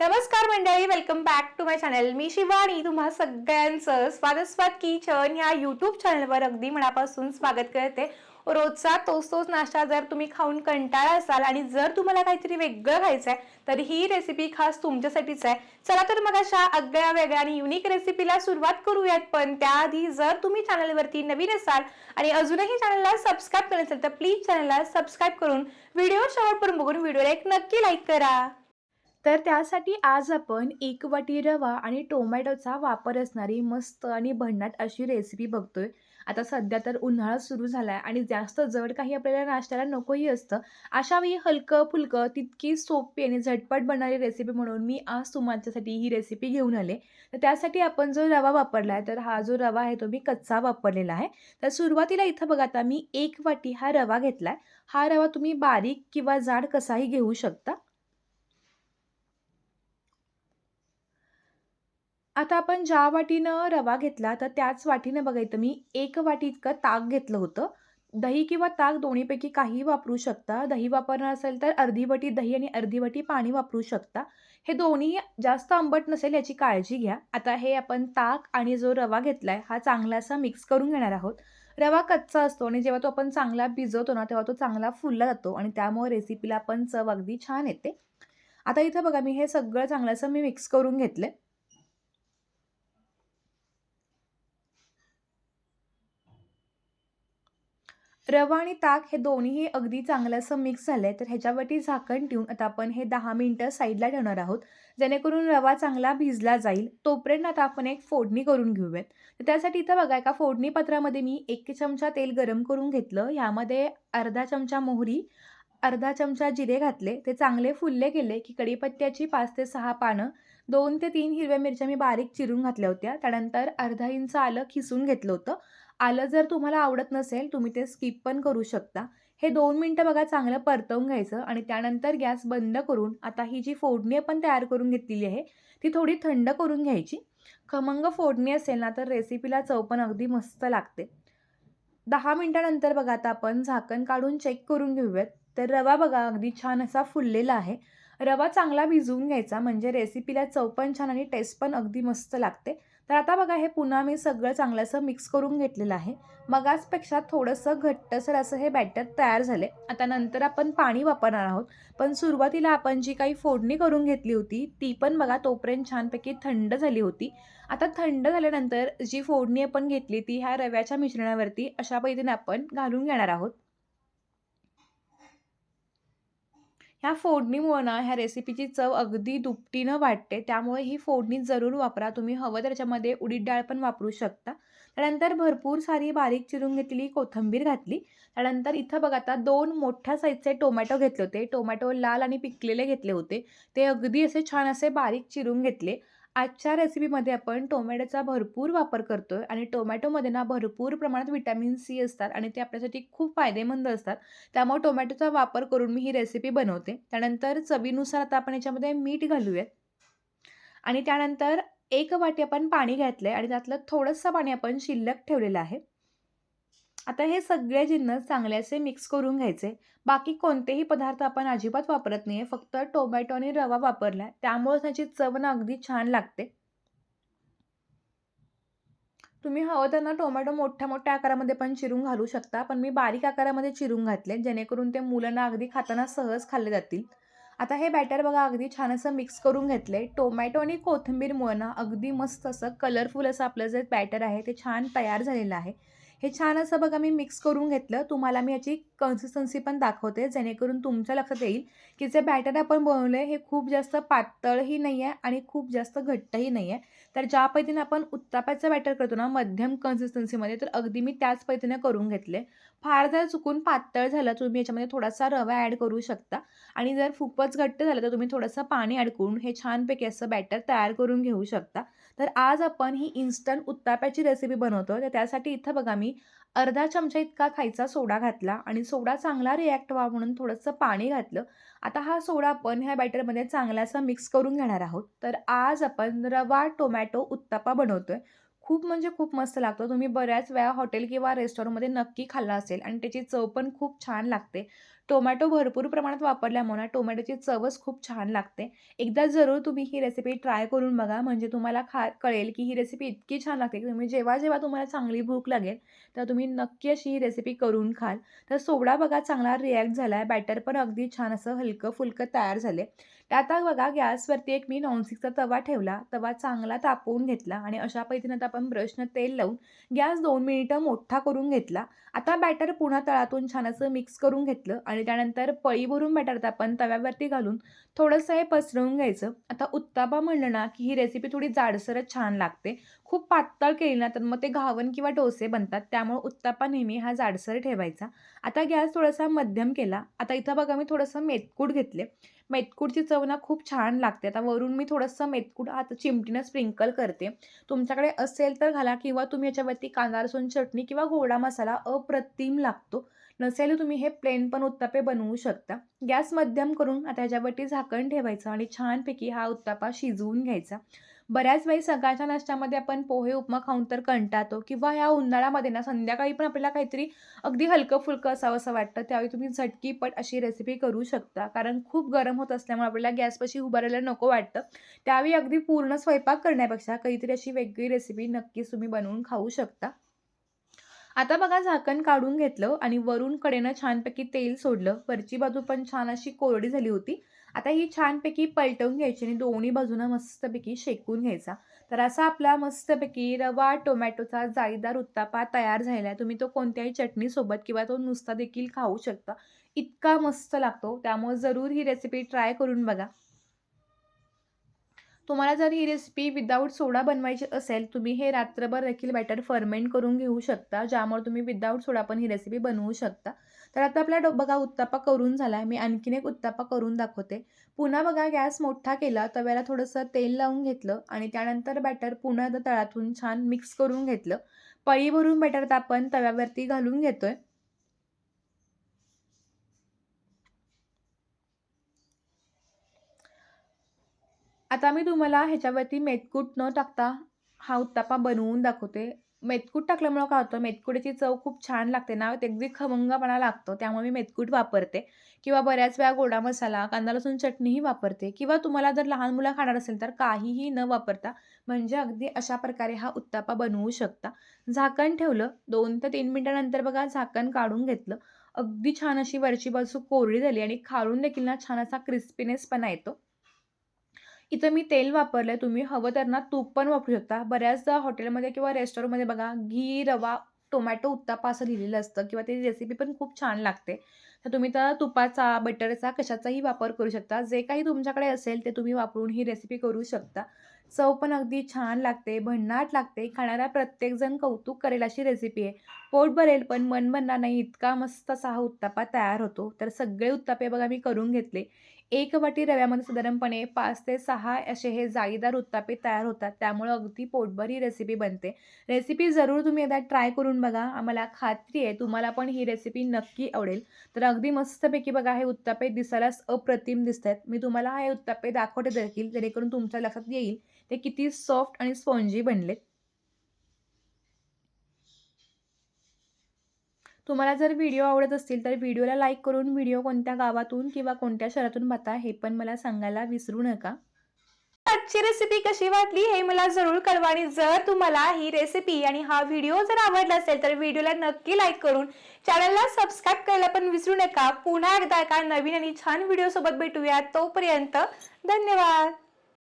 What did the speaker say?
नमस्कार मंडळी welcome back to my channel मी शिवानी तुम्हा सगळ्यांचं स्वागत स्वाद किचन या यूट्यूब चॅनलवर अगदी मनापासून स्वागत करते. रोजचा तोच तोच नाश्ता जर तुम्ही खाऊन कंटाळा असाल आणि जर तुम्हाला काहीतरी वेगळं खायचं आहे तर ही रेसिपी खास तुमच्यासाठीच आहे. चला तर मग अशा आगळ्या वेगळ्या आणि युनिक रेसिपीला सुरुवात करूयात पण त्याआधी जर तुम्ही चॅनलवरती नवीन असाल आणि अजूनही चॅनलला सबस्क्राईब करत असेल तर प्लीज चॅनलला सबस्क्राईब करून व्हिडिओ शेवटपर्यंत बघून व्हिडिओला एक नक्की लाईक करा. तर त्यासाठी आज आपण एक वाटी रवा आणि टोमॅटोचा वापर असणारी मस्त आणि भन्नाट अशी रेसिपी बघतोय. आता सध्या तर उन्हाळा सुरू झाला आहे आणि जास्त जड काही आपल्याला नाश्त्याला नकोही असतं. अशा वेळी हलकं फुलकं तितकी सोपी आणि झटपट बनणारी रेसिपी म्हणून मी आज तुमच्यासाठी ही रेसिपी घेऊन आले. तर त्यासाठी आपण जो रवा वापरला आहे तर हा जो रवा आहे तो मी कच्चा वापरलेला आहे. तर सुरुवातीला इथं बघा आता मी एक वाटी हा रवा घेतला आहे हा रवा तुम्ही बारीक किंवा जाड कसाही घेऊ शकता. आता आपण ज्या वाटीनं रवा घेतला तर त्याच वाटीनं बघायचं मी एक वाटी इतकं ताक घेतलं होतं. दही किंवा ताक दोन्हीपैकी काहीही वापरू शकता. दही वापरणार असेल तर अर्धी वाटी दही आणि अर्धी वाटी पाणी वापरू शकता. हे दोन्ही जास्त आंबट नसेल याची काळजी घ्या. आता हे आपण ताक आणि जो रवा घेतला आहे हा चांगला असा मिक्स करून घेणार आहोत. रवा कच्चा असतो आणि जेव्हा तो आपण चांगला भिजवतो ना तेव्हा तो चांगला फुलला जातो आणि त्यामुळे रेसिपीला पण चव अगदी छान येते. आता इथं बघा मी हे सगळं चांगलं असं मी मिक्स करून घेतलं रवा आणि ताक हे दोन्हीही अगदी चांगलं असं मिक्स झालं आहे तर ह्याच्यावरती झाकण ठेवून आता आपण हे दहा मिनटं साईडला ठेवणार आहोत. जेणेकरून रवा चांगला भिजला जाईल. तोपर्यंत आता आपण एक फोडणी करून घेऊयात. तर त्यासाठी इथं बघा एका फोडणी पत्रामध्ये मी एक चमचा तेल गरम करून घेतलं. ह्यामध्ये अर्धा चमचा मोहरी अर्धा चमचा जिरे घातले. ते चांगले फुलले गेले की कडीपत्त्याची पाच ते सहा पानं दोन ते तीन हिरव्या मिरच्या मी बारीक चिरून घातल्या होत्या. त्यानंतर अर्धा इंच आलं खिसून घेतलं होतं. आलं जर तुम्हाला आवडत नसेल तुम्ही ते स्किप पण करू शकता. हे दोन मिनटं बघा चांगलं परतवून घ्यायचं आणि त्यानंतर गॅस बंद करून आता ही जी फोडणी आपण तयार करून घेतलेली आहे ती थोडी थंड करून घ्यायची. खमंग फोडणी असेल ना तर रेसिपीला चव पण अगदी मस्त लागते. दहा मिनटानंतर बघा आता आपण झाकण काढून चेक करून घेऊयात. तर रवा बघा अगदी छान असा फुललेला आहे. रवा चांगला भिजवून घ्यायचा म्हणजे रेसिपीला चव पण छान आणि टेस्ट पण अगदी मस्त लागते. तर आता बघा हे पुन्हा मी सगळं चांगलं असं मिक्स करून घेतलेलं आहे. मगाचपेक्षा थोडंसं घट्टसर असं हे बॅटर तयार झाले. आता नंतर आपण पाणी वापरणार आहोत. पण सुरुवातीला आपण जी काही फोडणी करून घेतली होती ती पण बघा तोपर्यंत छानपैकी थंड झाली होती. आता थंड झाल्यानंतर जी फोडणी आपण घेतली ती ह्या रव्याच्या मिश्रणावरती अशा पद्धतीने आपण घालून घेणार आहोत. ह्या फोडणीमुळं ना ह्या रेसिपीची चव अगदी दुपटीनं वाटते. त्यामुळे ही फोडणी जरूर वापरा. तुम्ही हवं तर त्याच्यामध्ये उडीद डाळ पण वापरू शकता. त्यानंतर भरपूर सारी बारीक चिरून घेतलेली कोथिंबीर घातली. त्यानंतर इथं बघा आता दोन मोठ्या साईजचे टोमॅटो घेतले होते. टोमॅटो लाल आणि पिकलेले घेतले होते. ते अगदी असे छान असे बारीक चिरून घेतले. आजच्या रेसिपीमध्ये आपण टोमॅटोचा भरपूर वापर करतो आहे आणि टोमॅटोमध्ये ना भरपूर प्रमाणात विटॅमिन सी असतात आणि ते आपल्यासाठी खूप फायदेमंद असतात. त्यामुळे टोमॅटोचा वापर करून मी ही रेसिपी बनवते. त्यानंतर चवीनुसार आता आपण याच्यामध्ये मीठ घालूयात. आणि त्यानंतर एक वाटी आपण पाणी घातलं आहे आणि त्यातलं थोडंसं पाणी आपण शिल्लक ठेवलेलं आहे. आता हे सगळे जिन्नस चांगले असे मिक्स करून घ्यायचे. बाकी कोणतेही पदार्थ आपण अजिबात वापरत नाही आहे फक्त टोमॅटो आणि रवा वापरला आहे त्यामुळे त्याची चव ना अगदी छान लागते. तुम्ही हवं तर ना टोमॅटो मोठ्या मोठ्या आकारामध्ये पण चिरून घालू शकता पण मी बारीक आकारामध्ये चिरून घातले जेणेकरून ते मुलांना अगदी खाताना सहज खाल्ले जातील. आता हे बॅटर बघा अगदी छान असं मिक्स करून घेतले. टोमॅटो आणि कोथिंबीरमुळं ना अगदी मस्त असं कलरफुल असं आपलं जे बॅटर आहे ते छान तयार झालेलं आहे. हे छान असं बघा मी मिक्स करून घेतलं. तुम्हाला मी याची कन्सिस्टन्सी पण दाखवते. जेणेकरून तुमच्या लक्षात येईल की जे बॅटर आपण बनवलं हे खूप जास्त पातळही नाही आहे आणि खूप जास्त घट्टही नाही आहे तर ज्या पद्धतीने आपण उत्तापाचं बॅटर करतो ना मध्यम कन्सिस्टन्सीमध्ये तर अगदी मी त्याच पद्धतीने करून घेतले. फार जर चुकून पातळ झालं तुम्ही याच्यामध्ये थोडासा रवा ॲड करू शकता. आणि जर खूपच घट्ट झालं तर तुम्ही थोडंसं पाणी ॲड करून हे छानपैकी असं बॅटर तयार करून घेऊ शकता. तर आज आपण ही इन्स्टंट उत्ताप्याची रेसिपी बनवतो तर त्यासाठी इथं बघा मी अर्धा चमचा इतका खायचा सोडा घातला आणि सोडा चांगला रिॲक्ट व्हावा म्हणून थोडंसं पाणी घातलं. आता हा सोडा आपण ह्या बॅटरमध्ये चांगलासा मिक्स करून घेणार आहोत. तर आज आपण रवा टोमॅटो उत्तापा आहे खूप म्हणजे खूप मस्त लागतो. तुम्ही बऱ्याच वेळा हॉटेल किंवा रेस्टॉरंटमध्ये नक्की खाल्ला असेल आणि त्याची चव पण खूप छान लागते. टोमॅटो भरपूर प्रमाणात वापरल्यामुळे टोमॅटोची चवच खूप छान लागते. एकदा जरूर तुम्ही ही रेसिपी ट्राय करून बघा. म्हणजे तुम्हाला खा कळेल की ही रेसिपी इतकी छान लागते. की तुम्ही जेव्हा जेव्हा तुम्हाला चांगली भूक लागेल तर तुम्ही नक्की अशी ही रेसिपी करून खाल. तर सोडा बघा चांगला रिॲक्ट झाला आहे बॅटर पण अगदी छान असं हलकं फुलकं तयार झाले. तर आता बघा गॅसवरती एक मी नॉनस्टिकचा तवा ठेवला. तवा चांगला तापवून घेतला आणि अशा पद्धतीनं आता आपण ब्रशनं तेल लावून गॅस दोन मिनिटं मोठा करून घेतला. आता बॅटर पुन्हा तळातून छान असं मिक्स करून घेतलं आणि त्यानंतर पळी भरून बॅटर आपण तव्यावरती घालून थोडंसं हे पसरवून घ्यायचं. आता उत्तापा म्हणलं ना की ही रेसिपी थोडी जाडसरच छान लागते. खूप पातळ केली ना तर मग ते घावन किंवा डोसे बनतात. त्यामुळे उत्तापा नेहमी हा जाडसर ठेवायचा. आता गॅस थोडासा मध्यम केला. आता इथं बघा मी थोडंसं मेतकूट घेतले. मेतकूटची चव ना खूप छान लागते. आता वरून मी थोडंसं मेतकूट आता चिमटीनं स्प्रिंकल करते. तुमच्याकडे असेल तर घाला किंवा तुम्ही याच्यावरती कांदा लसूण चटणी किंवा गोडा मसाला अप्रतिम लागतो. नसेल तुम्ही हे प्लेन पण उत्तापे बनवू शकता. गॅस मध्यम करून त्याच्यावरती झाकण ठेवायचं आणि छानपैकी हा उत्तापा शिजवून घ्यायचा. बऱ्याच वेळी सकाळच्या नाश्त्यामध्ये आपण पोहे उपमा खाऊन तर कंटाळतो किंवा ह्या उन्हाळ्यामध्ये ना संध्याकाळी पण आपल्याला काहीतरी अगदी हलकं फुलकं असावं असं वाटतं त्यावेळी तुम्ही झटकीपट अशी रेसिपी करू शकता. कारण खूप गरम होत असल्यामुळे आपल्याला गॅसपाशी उभारायला नको वाटतं. त्यावेळी अगदी पूर्ण स्वयंपाक करण्यापेक्षा काहीतरी अशी वेगळी रेसिपी नक्कीच तुम्ही बनवून खाऊ शकता. आता बघा झाकण काढून घेतलं आणि वरून कडेनं छानपैकी तेल सोडलं. वरची बाजू पण छान अशी कोरडी झाली होती. आता ही छानपैकी पलटवून घ्यायची आणि दोन्ही बाजूनं मस्तपैकी शेकून घ्यायचा. तर असा आपला मस्तपैकी रवा टोमॅटोचा जाळीदार उत्तापा तयार झालेला आहे. तुम्ही तो कोणत्याही चटणीसोबत किंवा तो नुसता देखील खाऊ शकता. इतका मस्त लागतो. त्यामुळे जरूर ही रेसिपी ट्राय करून बघा. तुम्हाला जर ही रेसिपी विदाऊट सोडा बनवायची असेल तुम्ही हे रात्रभर देखील बॅटर फर्मेंट करून घेऊ शकता ज्यामुळे तुम्ही विदाऊट सोडा पण ही रेसिपी बनवू शकता. तर आता आपला डो बघा उत्तापा करून झाला आहे मी आणखीन एक उत्तापा करून दाखवते. पुन्हा बघा गॅस मोठा केला तव्याला थोडंसं तेल लावून घेतलं आणि त्यानंतर बॅटर पुन्हा तळातून छान मिक्स करून घेतलं. पळी भरून बॅटर आपण तव्यावरती घालून घेतोय. आता मी तुम्हाला ह्याच्यावरती मेतकूट न टाकता हा उत्तापा बनवून दाखवते. मेतकूट टाकल्यामुळं काय होतं मेतकुटाची चव खूप छान लागते ना ते अगदी खमंगपणा लागतो त्यामुळे मी मेतकूट वापरते. किंवा बऱ्याच वेळा गोडा मसाला कांदा लसूण चटणीही वापरते. किंवा तुम्हाला जर लहान मुलं खाणार असेल तर काहीही न वापरता म्हणजे अगदी अशा प्रकारे हा उत्तापा बनवू शकता. झाकण ठेवलं दोन ते तीन मिनटानंतर बघा झाकण काढून घेतलं. अगदी छान अशी वरची बाजू कोरडी झाली आणि खाळून देखील ना छान असा क्रिस्पीनेसपणा येतो. इथं मी तेल वापरलं आहे तुम्ही हवं तर ना तूप पण वापरू शकता. बऱ्याचदा हॉटेलमध्ये किंवा रेस्टॉरंटमध्ये बघा घी रवा टोमॅटो उत्तापा असं लिहिलेलं असतं किंवा ती रेसिपी पण खूप छान लागते. तर तुम्ही तर तुपाचा बटरचा कशाचाही वापर करू शकता. जे काही तुमच्याकडे असेल ते तुम्ही वापरून ही रेसिपी करू शकता. चव पण अगदी छान लागते भन्नाट लागते. खाणारा प्रत्येकजण कौतुक करेल अशी रेसिपी आहे. पोट भरेल पण मन बनणार नाही. इतका मस्त असा हा उत्तापा तयार होतो. तर सगळे उत्तापे बघा मी करून घेतले. एक वाटी रव्यामध्ये साधारणपणे पाच ते सहा असे हे जाळीदार उत्तापे तयार होतात. त्यामुळं अगदी पोटभर ही रेसिपी बनते. रेसिपी जरूर तुम्ही एकदा ट्राय करून बघा. आम्हाला खात्री आहे तुम्हाला पण ही रेसिपी नक्की आवडेल. तर अगदी मस्तपैकी बघा हे उत्तापे दिसायलाच अप्रतिम दिसत आहेत मी तुम्हाला हे उत्तापे दाखवते देखील जेणेकरून तुमच्या लक्षात येईल ते किती सॉफ्ट आणि स्पॉन्जी बनलेत. तुम्हाला जर व्हिडिओ आवडत असतील तर व्हिडिओला लाईक करून व्हिडिओ कोणत्या गावातून किंवा कोणत्या शहरातून पाहता हे पण मला सांगायला विसरू नका. आजची रेसिपी कशी वाटली हे मला जरूर कळवा आणि जर तुम्हाला ही रेसिपी आणि हा व्हिडिओ जर आवडला असेल तर व्हिडिओला नक्की लाईक करून चॅनलला सबस्क्राईब करायला पण विसरू नका. पुन्हा एकदा एका नवीन आणि छान व्हिडिओसोबत भेटूया. तोपर्यंत धन्यवाद!